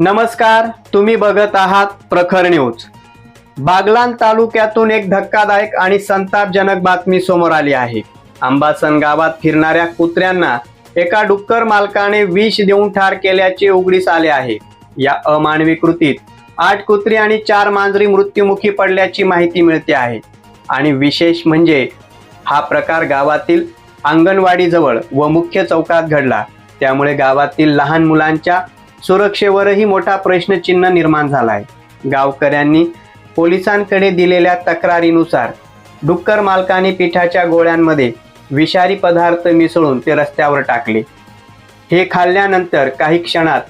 नमस्कार तुम्ही बघत आहात प्रखर न्यूज. बागलान तालुक्यातून एक धक्कादायक आणि संतापजनक बातमी समोर आली आहे. आंबासन गावात फिरणाऱ्या कुत्र्यांना एका डुक्कर मालकाने विष देऊन ठार केल्याचे उघडीस आले आहे. या अमानवी कृतीत आठ कुत्री आणि चार मांजरी मृत्युमुखी पडल्याची माहिती मिळते आहे. आणि विशेष म्हणजे हा प्रकार गावातील अंगणवाडीजवळ व मुख्य चौकात घडला. त्यामुळे गावातील लहान मुलांच्या सुरक्षेवरही मोठा प्रश्नचिन्ह निर्माण झालाय. गावकऱ्यांनी पोलिसांकडे दिलेल्या तक्रारीनुसार डुक्कर मालकाने पिठाच्या गोळ्यांमध्ये विषारी पदार्थ मिसळून ते रस्त्यावर टाकले. हे खाल्ल्यानंतर काही क्षणात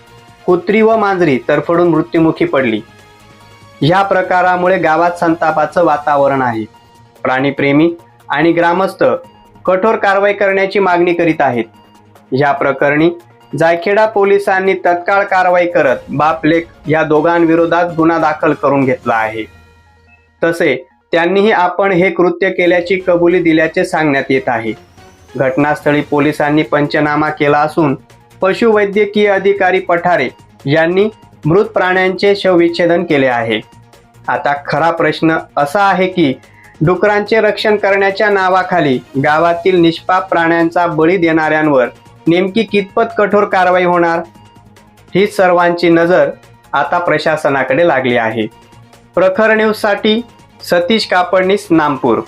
कुत्री व मांजरी तरफडून मृत्युमुखी पडली. ह्या प्रकारामुळे गावात संतापाचं वातावरण आहे. प्राणीप्रेमी आणि ग्रामस्थ कठोर कारवाई करण्याची मागणी करीत आहेत. या प्रकरणी जायखेडा पोलिसांनी तत्काळ कारवाई करत बाप लेख या दोघांविरोधात गुन्हा दाखल करून घेतला आहे. तसे त्यांनीही आपण हे कृत्य केल्याची कबुली दिल्याचे सांगण्यात येत आहे. घटनास्थळी पोलिसांनी पंचनामा केला असून पशुवैद्यकीय अधिकारी पठारे यांनी मृत प्राण्यांचे शवविच्छेदन केले आहे. आता खरा प्रश्न असा आहे की डुकरांचे रक्षण करण्याच्या नावाखाली गावातील निष्पाप प्राण्यांचा बळी देणाऱ्यांवर नेमकी कितपत कठोर कारवाई होणार? ही सर्वांची नजर आता प्रशासनाकडे लागली आहे. प्रखर न्यूजसाठी सतीश कापडनीस नामपूर.